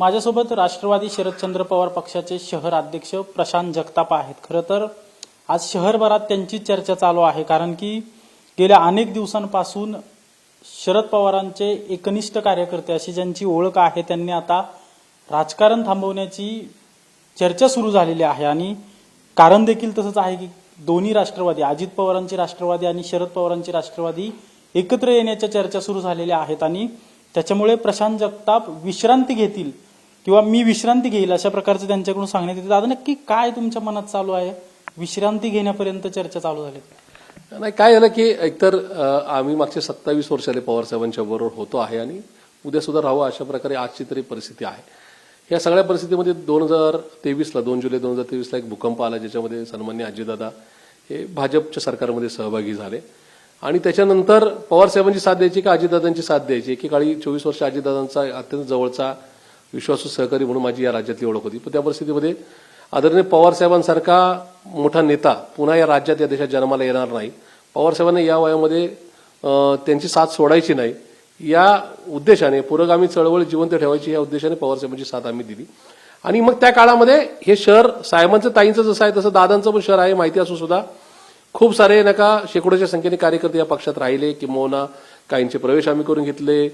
माझ्यासोबत राष्ट्रवादी शरदचंद्र पवार पक्षाचे शहर अध्यक्ष प्रशांत जगताप आहेत. खरं तर आज शहरभरात त्यांची चर्चा चालू आहे कारण की गेल्या अनेक दिवसांपासून शरद पवारांचे एकनिष्ठ कार्यकर्ते अशी ज्यांची ओळख आहे त्यांनी आता राजकारण थांबवण्याची चर्चा सुरू झालेली आहे. आणि कारण देखील तसंच आहे की दोन्ही राष्ट्रवादी अजित पवारांची राष्ट्रवादी आणि शरद पवारांची राष्ट्रवादी एकत्र येण्याच्या चर्चा सुरू झालेल्या आहेत. आणि त्याच्यामुळे प्रशांत जगताप विश्रांती घेतील किंवा मी विश्रांती घेईल अशा प्रकारचं त्यांच्याकडून सांगण्यात येते. दादा नक्की काय तुमच्या मनात चालू आहे? विश्रांती घेण्यापर्यंत चर्चा चालू झाली. नाही काय झालं की एकतर आम्ही मागचे सत्तावीस वर्षाले पवार साहेबांच्या बरोबर होतो आहे आणि उद्या सुद्धा राहू अशा प्रकारे आजची तरी परिस्थिती आहे. या सगळ्या परिस्थितीमध्ये दोन हजार तेवीसला दोन जुलै दोन हजार तेवीसला एक भूकंप आला ज्याच्यामध्ये सन्मान्य अजितदादा हे भाजपच्या सरकारमध्ये सहभागी झाले. आणि त्याच्यानंतर पवार साहेबांची साथ द्यायची का अजितदादांची साथ द्यायची? एकेकाळी चोवीस वर्ष अजितदादांचा अत्यंत जवळचा विश्वासू सहकारी म्हणून माझी या राज्यातली ओळख होती. पण त्या परिस्थितीमध्ये आदरणीय पवार साहेबांसारखा मोठा नेता पुन्हा या राज्यात या देशात जन्माला येणार नाही. पवारसाहेबांनी या वयामध्ये त्यांची साथ सोडायची नाही. या उद्देशाने पुरोगामी चळवळ जिवंत ठेवायची या उद्देशाने पवारसाहेबांची साथ आम्ही दिली. आणि मग त्या काळामध्ये हे शहर साहेबांचं ताईंचं जसं आहे तसं दादांचं पण शहर आहे माहिती असून सुद्धा खूप सारे नका शेकडोच्या संख्येने कार्यकर्ते या पक्षात राहिले किंबहुना काहींचे प्रवेश आम्ही करून घेतले.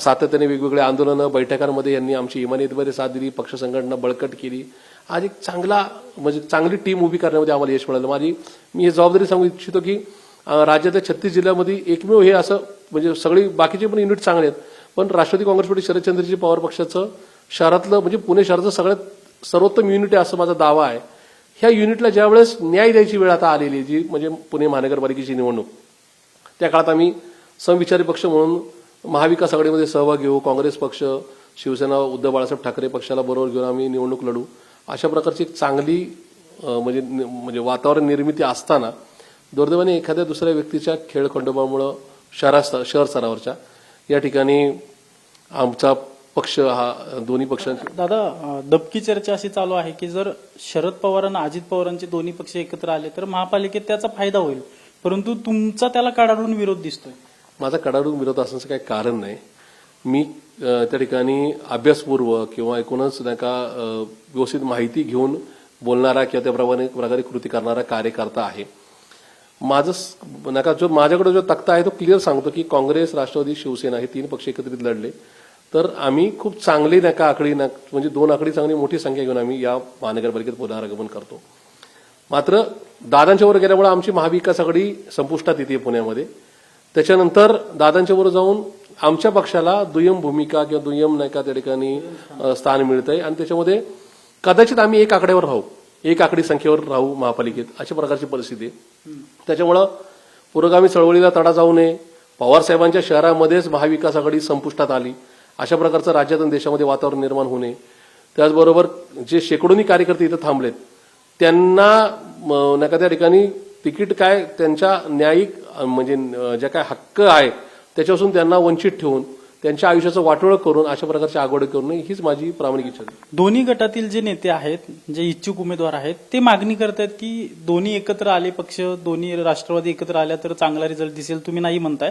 सातत्याने वेगवेगळ्या आंदोलनं बैठकांमध्ये यांनी आमची इमानीतमध्ये साथ दिली पक्ष संघटना बळकट केली. आज एक चांगला म्हणजे चांगली टीम उभी करण्यामध्ये आम्हाला यश मिळालं. माझी मी हे जबाबदारी सांगू इच्छितो की राज्यातल्या छत्तीस जिल्ह्यामध्ये एकमेव हे असं म्हणजे सगळी बाकीचे पण युनिट चांगले आहेत. पण राष्ट्रवादी काँग्रेस पार्टी शरदचंद्रजी पवार पक्षाचं शहरातलं म्हणजे पुणे शहराचं सगळ्यात सर्वोत्तम युनिट आहे असं माझा दावा आहे. ह्या युनिटला ज्यावेळेस न्याय द्यायची वेळ आता आलेली आहे, जी म्हणजे पुणे महानगरपालिकेची निवडणूक. त्या काळात आम्ही समविचारी पक्ष म्हणून महाविकास आघाडीमध्ये सहभाग घेऊ काँग्रेस पक्ष शिवसेना उद्धव बाळासाहेब ठाकरे पक्षाला बरोबर घेऊन आम्ही निवडणूक लढू. अशा प्रकारची एक चांगली म्हणजे म्हणजे वातावरण निर्मिती असताना दुर्दैवाने एखाद्या दुसऱ्या व्यक्तीच्या खेळखंडोबामुळं शहरा शहर स्तरावरच्या या ठिकाणी आमचा पक्ष हा दोन्ही पक्षांचे दादा दबकी चर्चा अशी चालू आहे की जर शरद पवार आणि अजित पवारांचे दोन्ही पक्ष एकत्र आले तर महापालिकेत त्याचा फायदा होईल. परंतु तुमचा त्याला काढाडून विरोध दिसतोय. माझा कडाडून विरोध असण्याचं काही कारण नाही. मी त्या ठिकाणी अभ्यासपूर्व किंवा एकूणच नाही का व्यवस्थित माहिती घेऊन बोलणारा किंवा त्याप्रमाणे प्रकारे कृती करणारा कार्यकर्ता आहे. माझं नका जो माझ्याकडे जो तक्ता आहे तो क्लिअर सांगतो की काँग्रेस राष्ट्रवादी शिवसेना हे तीन पक्ष एकत्रित लढले. तर आम्ही खूप चांगली नका आकडी नक म्हणजे दोन आकडी चांगली मोठी संख्या घेऊन आम्ही या महानगरपालिकेत पुनरागमन करतो. मात्र दादांच्या वर गेल्यामुळे आमची महाविकास आघाडी संपुष्टात येते पुण्यामध्ये. त्याच्यानंतर दादांच्या बरोबर जाऊन आमच्या पक्षाला दुय्यम भूमिका किंवा दुय्यम नाही का त्या ठिकाणी स्थान मिळतंय. आणि त्याच्यामध्ये कदाचित आम्ही एक आकड्यावर राहू एक आकडी संख्येवर राहू महापालिकेत अशा प्रकारची परिस्थिती आहे. त्याच्यामुळं पुरोगामी चळवळीला तडा जाऊ नये. पवारसाहेबांच्या शहरामध्येच महाविकास आघाडी संपुष्टात आली. अशा प्रकारचं राज्यात आणि देशामध्ये वातावरण निर्माण होऊ नये. त्याचबरोबर जे शेकडोनी कार्यकर्ते इथं थांबलेत त्यांना म, त्या ठिकाणी तिकीट काय त्यांच्या न्यायिक म्हणजे ज्या काय हक्क आहे त्याच्यापासून त्यांना वंचित ठेवून त्यांच्या आयुष्याचं वाटोळं करून अशा प्रकारची आघाडी करू नये हीच माझी प्रामाणिक इच्छा दोन्ही गटातील जे नेते आहेत जे इच्छुक उमेदवार आहेत ते मागणी करतायत की दोन्ही एकत्र आले पक्ष दोन्ही राष्ट्रवादी एकत्र आल्या तर चांगला रिझल्ट दिसेल तुम्ही नाही म्हणताय.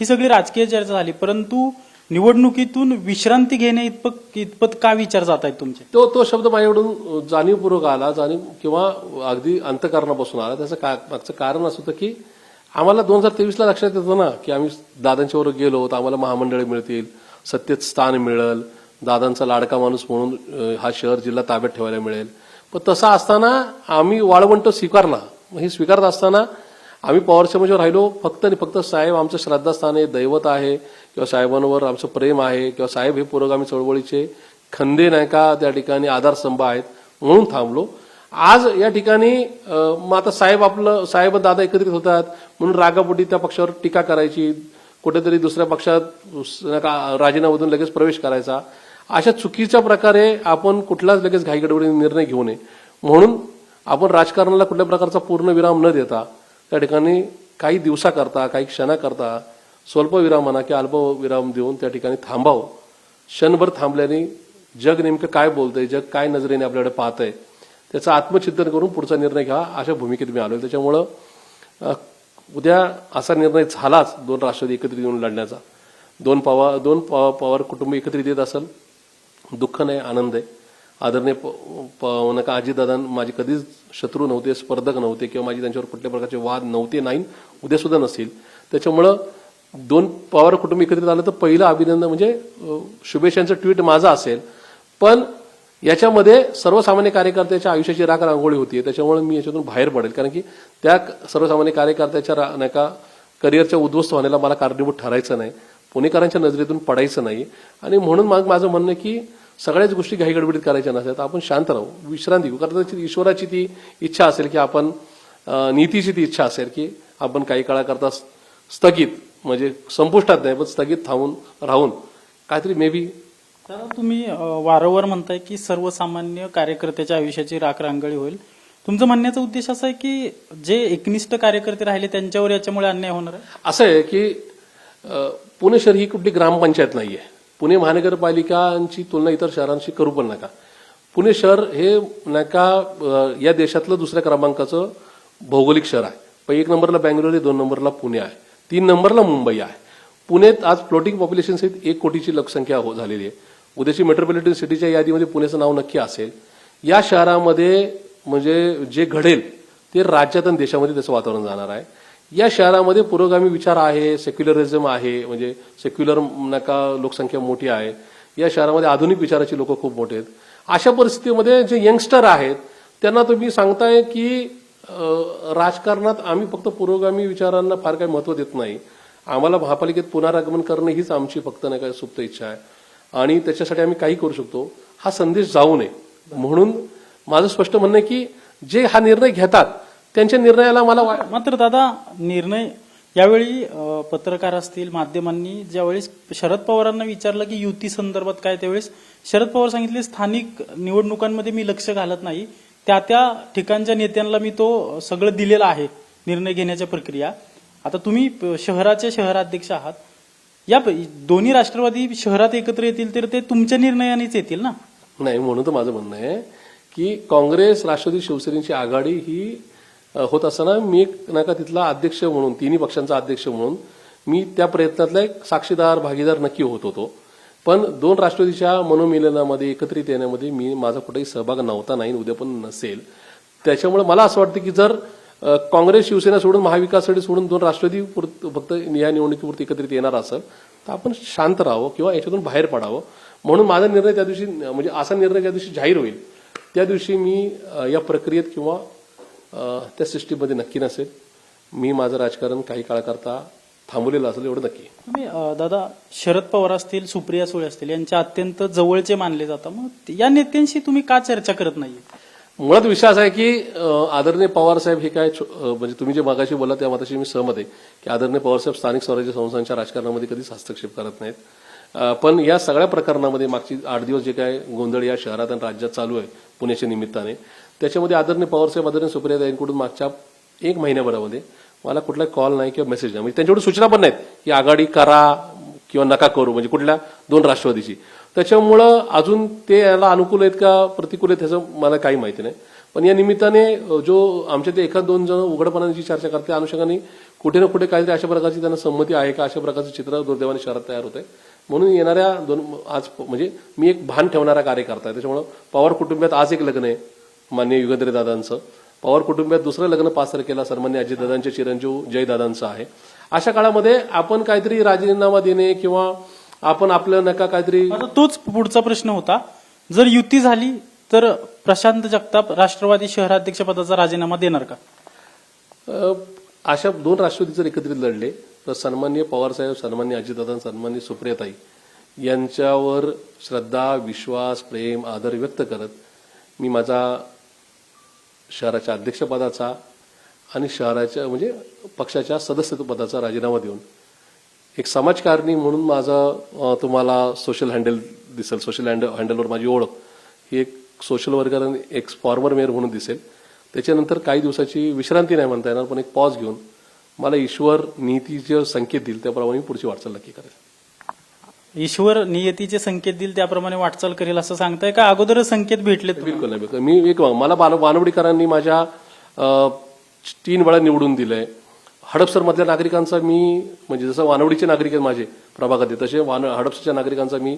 ही सगळी राजकीय चर्चा झाली परंतु निवडणुकीतून विश्रांती घेणे इतपत इतपत का विचार जात आहेत तुमचे? तो तो शब्द माझ्याकडून जाणीवपूर्वक आला जाणीव किंवा अगदी अंतकरणापासून आला. त्याचं का मागचं कारण असं होतं की आम्हाला दोन हजार तेवीसला लक्षात येतं ना की आम्ही दादांच्या बरोबर गेलो तर आम्हाला महामंडळे मिळतील सत्तेत स्थान मिळेल दादांचा लाडका माणूस म्हणून हा शहर जिल्हा ताब्यात ठेवायला मिळेल. पण तसं असताना आम्ही वाळवंट स्वीकारला. हे स्वीकारत असताना आम्ही पॉवर समाजावर राहिलो फक्त आणि फक्त साहेब आमचं श्रद्धास्थान आहे दैवत आहे किंवा साहेबांवर आमचं प्रेम आहे किंवा साहेब हे पुरोगामी चळवळीचे खंदे नाही का त्या ठिकाणी आधारस्तंभ आहेत म्हणून थांबलो. आज या ठिकाणी मग आता साहेब आपलं साहेब दादा एकत्रित होतात म्हणून रागापोटी त्या पक्षावर टीका करायची कुठेतरी दुसऱ्या पक्षात नाही का राजीनामधून लगेच प्रवेश करायचा. अशा चुकीच्या प्रकारे आपण कुठलाच लगेच घाईगडबडीने निर्णय घेऊ नये. म्हणून आपण राजकारणाला कुठल्या प्रकारचा पूर्ण विराम न देता त्या ठिकाणी काही दिवसाकरता काही क्षणाकरता स्वल्पविराम म्हणा किंवा अल्पविराम देऊन त्या ठिकाणी थांबावं. क्षणभर थांबल्याने जग नेमकं काय बोलतंय जग काय नजरेने आपल्याकडे पाहतंय त्याचं आत्मचिंतन करून पुढचा निर्णय घ्या अशा भूमिकेत मी आलो त्याच्यामुळं उद्या असा निर्णय झालाच दोन राष्ट्रवादी एकत्रित येऊन लढण्याचा. दोन पवार दोन पवार कुटुंब एकत्रित येत असेल दुःख नाही आनंद आहे. आदरणीय प- प- नका अजितदादा माझे कधीच शत्रू नव्हते स्पर्धक नव्हते किंवा माझी त्यांच्यावर कुठल्या प्रकारचे वाद नव्हते नाही उद्या सुद्धा नसतील. त्याच्यामुळं दोन पवार कुटुंब एकत्रित आलं तर पहिलं अभिनंदन म्हणजे शुभेच्छांचं ट्विट माझं असेल. पण याच्यामध्ये सर्वसामान्य कार्यकर्त्याच्या आयुष्याची राख रांगोळी होती त्याच्यामुळे मी याच्यातून बाहेर पडेल. कारण की त्या सर्वसामान्य कार्यकर्त्याच्या रा- नाही का करिअरच्या उद्ध्वस्त होण्याला मला कारणीभूत ठरायचं नाही पुणेकरांच्या नजरेतून पडायचं नाही. आणि म्हणून मग माझं म्हणणं की सगळ्याच गोष्टी घाई गडबडीत करायच्या नसतात आपण शांत राहू विश्रांती घेऊ. कारण त्याची ईश्वराची ती इच्छा असेल की आपण नीतीची ती इच्छा असेल की आपण काही काळाकरता स्थगित म्हणजे संपुष्टात नाही पण स्थगित थांबून राहून काहीतरी मे बी तुम्ही वारंवार म्हणताय की सर्वसामान्य कार्यकर्त्याच्या आयुष्याची राख रांगळी होईल. तुमचं म्हणण्याचा उद्देश असा आहे की जे एकनिष्ठ कार्यकर्ते राहिले त्यांच्यावर याच्यामुळे अन्याय होणार आहे? असं आहे की पुणे शहर ही कुठली ग्रामपंचायत नाही आहे पुणे महानगरपालिकांची तुलना इतर शहरांशी करू पण नका. पुणे शहर हे नका का या देशातलं दुसऱ्या क्रमांकाचं भौगोलिक शहर आहे. पण एक नंबरला बँगलोर आहे दोन नंबरला पुणे आहे. तीन नंबरला मुंबई आहे. पुण्यात आज फ्लोटिंग पॉप्युलेशन सहित एक कोटीची लोकसंख्या हो झालेली आहे. उद्याची मेट्रोपॉलिटन सिटीच्या यादीमध्ये पुण्याचं नाव नक्की असेल. या शहरामध्ये म्हणजे जे घडेल ते राज्यात आणि देशामध्ये त्याचं वातावरण जाणार आहे. या शहरामध्ये पुरोगामी विचार आहे सेक्युलरिझम आहे म्हणजे सेक्युलर नका लोकसंख्या मोठी आहे. या शहरामध्ये आधुनिक विचाराची लोक खूप मोठे आहेत. अशा परिस्थितीमध्ये जे यंगस्टर आहेत त्यांना तुम्ही सांगताय की राजकारणात आम्ही फक्त पुरोगामी विचारांना फार काही महत्त्व देत नाही. आम्हाला महापालिकेत पुनरागमन करणं हीच आमची फक्त नाही काय सुप्त इच्छा आहे. आणि त्याच्यासाठी आम्ही काही करू शकतो. हा संदेश जाऊ नये. म्हणून माझं स्पष्ट म्हणणं आहे की जे हा निर्णय घेतात त्यांच्या निर्णयाला मला वा- मात्र दादा निर्णय यावेळी अ, पत्रकार असतील माध्यमांनी ज्यावेळेस शरद पवारांना विचारलं की युती संदर्भात काय त्यावेळेस शरद पवार सांगितले स्थानिक निवडणुकांमध्ये मी लक्ष घालत नाही. त्या त्या ठिकाणच्या नेत्यांना मी तो सगळं दिलेलं आहे निर्णय घेण्याच्या प्रक्रिया. आता तुम्ही प- शहराचे शहराध्यक्ष आहात. या प- दोन्ही राष्ट्रवादी शहरात एकत्र येतील तर ते तुमच्या निर्णयानेच येतील ना? नाही म्हणून तर माझं म्हणणं आहे की काँग्रेस राष्ट्रवादी शिवसेनेची आघाडी ही होत असताना मी एक नाही का तिथला अध्यक्ष म्हणून तिन्ही पक्षांचा अध्यक्ष म्हणून मी त्या प्रयत्नातला एक साक्षीदार भागीदार नक्की होत होतो. पण दोन राष्ट्रवादीच्या मनोमिलनामध्ये एकत्रित येण्यामध्ये मी माझा कुठेही सहभाग नव्हता नाही उद्या पण नसेल. त्याच्यामुळे मला असं वाटतं की जर काँग्रेस शिवसेना सोडून महाविकास आघाडी सोडून दोन राष्ट्रवादी फक्त या निवडणुकीपुरती एकत्रित येणार असेल तर आपण शांत राहावं किंवा याच्यातून बाहेर पडावं. म्हणून माझा निर्णय त्या दिवशी म्हणजे असा निर्णय ज्या दिवशी जाहीर होईल त्या दिवशी मी या प्रक्रियेत किंवा त्या सिस्टीममध्ये नक्की नसेल. मी माझं राजकारण काही काळाकरता थांबवलेलं असेल एवढं नक्की. तुम्ही दादा शरद पवार असतील सुप्रिया सुळे असतील यांच्या अत्यंत जवळचे मानले जातात. मग या नेत्यांशी तुम्ही का चर्चा करत नाहीये? मुळात विषय असा आहे की आदरणीय पवार साहेब हे काय म्हणजे तुम्ही जे मागाशी बोला त्या मताशी मी सहमत आहे की आदरणीय पवार साहेब स्थानिक स्वराज्य संस्थांच्या राजकारणामध्ये कधीच हस्तक्षेप करत नाहीत. पण या सगळ्या प्रकरणामध्ये मागची आठ दिवस जे काय गोंधळ या शहरात आणि राज्यात चालू आहे पुण्याच्या निमित्ताने त्याच्यामध्ये आदरणीय पवारसाहेब आदरणीय सुप्रिया यांकडून मागच्या एक महिन्याभरामध्ये मला कुठलाही कॉल नाही किंवा मेसेज नाही. म्हणजे त्यांच्याकडून सूचना पण नाहीत की आघाडी करा किंवा नका करू म्हणजे कुठल्या दोन राष्ट्रवादीची. त्याच्यामुळं अजून ते याला अनुकूल आहेत का प्रतिकूल आहेत ह्याचं मला काही माहिती नाही. पण या निमित्ताने जो आमच्या ते एखाद दोन जण उघडपणाने जी चर्चा करते अनुषंगाने कुठे ना कुठे काहीतरी अशा प्रकारची त्यांना संमती आहे का? अशा प्रकारचं चित्र दुर्दैवाने शहरात तयार होत आहे म्हणून येणाऱ्या दोन आज म्हणजे मी एक भान ठेवणारा कार्यकर्ता आहे. त्याच्यामुळं पवार कुटुंबात आज एक लग्न आहे. मान्य युगंधरे दादांचं. पवार कुटुंबात दुसरं लग्न पाच तारखेला सन्मान्य अजितदादांचे चिरंजीव जयदादांचं आहे. अशा काळामध्ये आपण काहीतरी राजीनामा देणे किंवा आपण आपलं नका काहीतरी तोच पुढचा प्रश्न होता. जर युती झाली तर प्रशांत जगताप राष्ट्रवादी शहराध्यक्ष पदाचा राजीनामा देणार का? अशा दोन राष्ट्रवादी जर एकत्रित लढले तर सन्मान्य पवारसाहेब सन्मान्य अजितदादा सन्मान्य सुप्रियाताई यांच्यावर श्रद्धा विश्वास प्रेम आदर व्यक्त करत मी माझा शहराच्या अध्यक्षपदाचा आणि शहराच्या म्हणजे पक्षाच्या सदस्यपदाचा राजीनामा देऊन. एक समाजकारणी म्हणून माझं तुम्हाला सोशल हँडल दिसेल. सोशल हँडल हँडलवर माझी ओळख. ही एक सोशल वर्कर आणि एक फॉर्मर मेयर म्हणून दिसेल. त्याच्यानंतर काही दिवसाची विश्रांती नाही म्हणता येणार पण एक पॉज घेऊन मला ईश्वर नीतीचे संकेत देईल. त्याप्रमाणे मी पुढची वाटचाल नक्की करेल. ईश्वर नियतीचे संकेत देईल त्याप्रमाणे वाटचाल करेल असं सांगताय का? अगोदरच संकेत भेटले बिलकुल नाही बिलकुल. मी एक मला बाल- वानवडीकरांनी माझ्या तीन वेळा निवडून दिलंय. हडपसर मधल्या नागरिकांचा मी म्हणजे जसं वानवडीचे नागरिक आहेत माझे प्रभागात तसे वान हडपसरच्या नागरिकांचा मी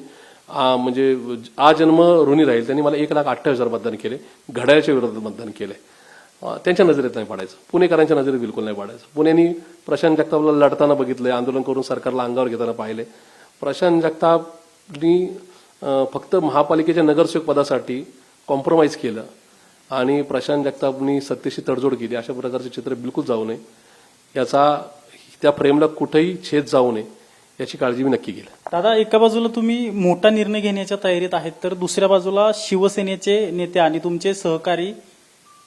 म्हणजे आजन्म ऋणी राहील. त्यांनी मला एक लाख अठ्ठावीस हजार मतदान केले. घड्याळच्या विरोधात मतदान केले. त्यांच्या नजरेत नाही पाडायचं. पुणेकरांच्या नजरेत बिलकुल नाही पाडायचं. पुण्यानी प्रशांत जगतापला लढताना बघितलंय आंदोलन करून सरकारला अंगावर घेताना पाहिले प्रशांत जगतापनी फक्त महापालिकेच्या नगरसेवक पदासाठी कॉम्प्रोमाइज केलं. आणि प्रशांत जगतापनी सत्तेशी तडजोड केली. अशा प्रकारचे चित्र बिलकुल जाऊ नये. याचा त्या फ्रेमला कुठेही छेद जाऊ नये याची काळजी मी नक्की घेईल. दादा एका बाजूला तुम्ही मोठा निर्णय घेण्याच्या तयारीत आहेत तर दुसऱ्या बाजूला शिवसेनेचे नेते आणि तुमचे सहकारी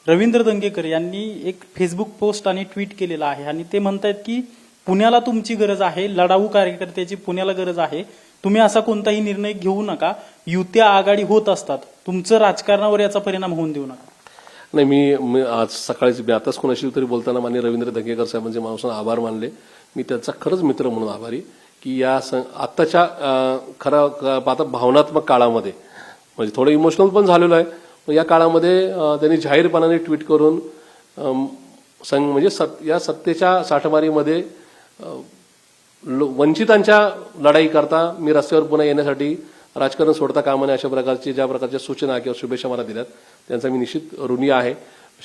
रवींद्र दंगेकर यांनी एक फेसबुक पोस्ट आणि ट्विट केलेलं आहे. आणि ते म्हणतायत की पुण्याला तुमची गरज आहे लढाऊ कार्यकर्त्याची पुण्याला गरज आहे. तुम्ही असा कोणताही निर्णय घेऊ नका. युत्या आघाडी होत असतात. तुमचं राजकारणावर याचा परिणाम होऊन देऊ नका. नाही मी मी आज सकाळीच मी आताच कोणाशी तरी बोलताना मान्य रवींद्र धंगेकर साहेबांचे माणसांना आभार मानले. मी त्याचा खरंच मित्र म्हणून आभारी. की या आत्ताच्या खरा आता भावनात्मक काळामध्ये म्हणजे थोडं इमोशनल पण झालेलं आहे. या काळामध्ये त्यांनी जाहीरपणाने ट्विट करून अं, म्हणजे सत या सत्तेच्या साठमारीमध्ये वंचितांच्या लढाई करता मी रस्त्यावर पुन्हा येण्यासाठी राजकारण सोडता कामा नये अशा प्रकारची ज्या प्रकारच्या सूचना किंवा शुभेच्छा मला दिल्यात त्यांचा मी निश्चित ऋणी आहे.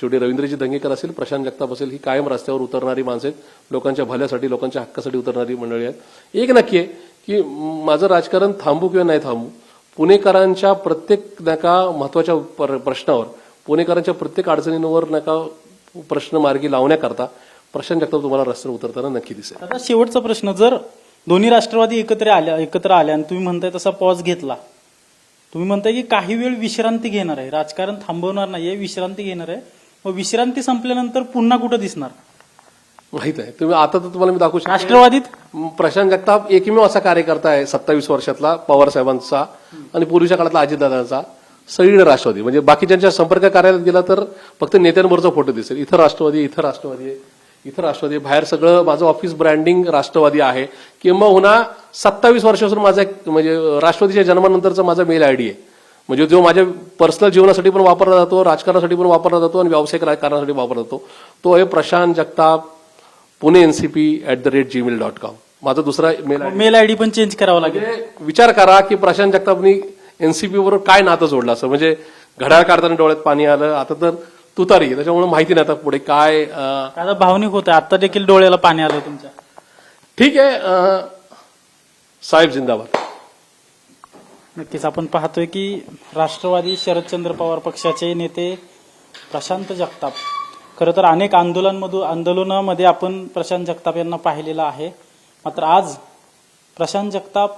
शेवटी रवींद्रजी दंगेकर असेल प्रशांत जगताप असेल ही कायम रस्त्यावर उतरणारी माणसं आहेत. लोकांच्या भल्यासाठी लोकांच्या हक्कासाठी उतरणारी मंडळी आहेत. एक नक्की आहे की माझं राजकारण थांबू किंवा नाही थांबू पुणेकरांच्या प्रत्येक नका महत्त्वाच्या पर- प्रश्नावर पुणेकरांच्या प्रत्येक अडचणींवर नका प्रश्न मार्गी लावण्याकरता प्रशांत जगताप तुम्हाला रस्त्यावर उतरताना नक्की दिसेल. दादा शेवटचा प्रश्न जर दोन्ही राष्ट्रवादी एकत्र आल्या एकत्र आल्या आणि तुम्ही म्हणताय तसा पॉज घेतला तुम्ही म्हणताय की काही वेळ विश्रांती घेणार आहे राजकारण थांबवणार नाहीये विश्रांती घेणार आहे मग विश्रांती संपल्यानंतर पुन्हा कुठं दिसणार? माहीत आहे. तुम्ही आता तर तुम्हाला मी दाखवू शकतो. राष्ट्रवादीत? प्रशांत जगताप एकमेव असा कार्यकर्ता आहे सत्तावीस वर्षातला पवार साहेबांचा आणि पूर्वीच्या काळातला अजितदादांचा सगळीकडे राष्ट्रवादी. म्हणजे बाकीच्यांच्या संपर्क कार्यालयात गेला तर फक्त नेत्यांवरचा फोटो दिसेल. इथं राष्ट्रवादी इथं राष्ट्रवादी. आहे इथं राष्ट्रवादी. बाहेर सगळं माझं ऑफिस ब्रँडिंग राष्ट्रवादी आहे. किंबहुना सत्तावीस वर्षापासून माझा म्हणजे राष्ट्रवादीच्या जन्मानंतरचा माझा मेल आयडी आहे. म्हणजे जो माझ्या पर्सनल जीवनासाठी पण वापरला जातो राजकारणासाठी पण वापरला जातो आणि व्यावसायिक कारणासाठी वापरला जातो तो आहे Prashant Jagtap Pune NCP at the rate Gmail dot com माझा दुसरा मेल आयडी मेल आयडी पण चेंज करावा लागेल. म्हणजे विचार करा की प्रशांत जगतापनी एनसीपी बरोबर काय नातं जोडलं असं. म्हणजे घड्याळ काढताना डोळ्यात पाणी आलं. आता तर तुतारी. त्याच्यामुळे माहिती नाही आता पुढे काय अं, दादा भावनिक होत आहे आता देखील डोळ्याला पाणी आलंय तुमच्या. ठीक आहे अं, साहेब जिंदाबाद. नक्कीच आपण पाहतोय की राष्ट्रवादी शरदचंद्र पवार पक्षाचे नेते प्रशांत जगताप. खरं तर अनेक आंदोलनामधून आंदोलनामध्ये आपण प्रशांत जगताप यांना पाहिलेलं आहे. मात्र आज प्रशांत जगताप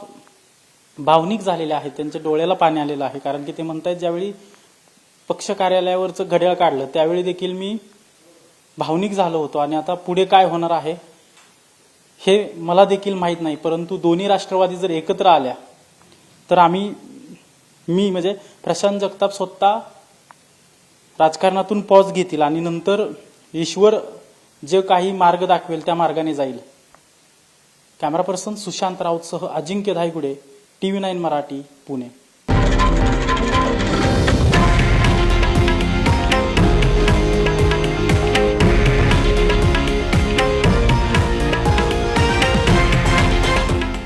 भावनिक झालेले आहेत त्यांच्या डोळ्याला पाणी आलेलं आहे. कारण की ते म्हणतायत ज्यावेळी पक्ष कार्यालयावरचं घड्याळ काढलं. त्यावेळी देखील मी भावनिक झालो होतो. आणि आता पुढे काय होणार आहे हे मला देखील माहीत नाही. परंतु दोन्ही राष्ट्रवादी जर एकत्र आल्या तर आम्ही मी म्हणजे प्रशांत जगताप स्वतः राजकारणातून पॉज घेतील आणि नंतर ईश्वर जे काही मार्ग दाखवेल त्या मार्गाने जाईल. Camera person Sushant राऊतसह Ajinkya Dhaygude T V nine Marathi Pune.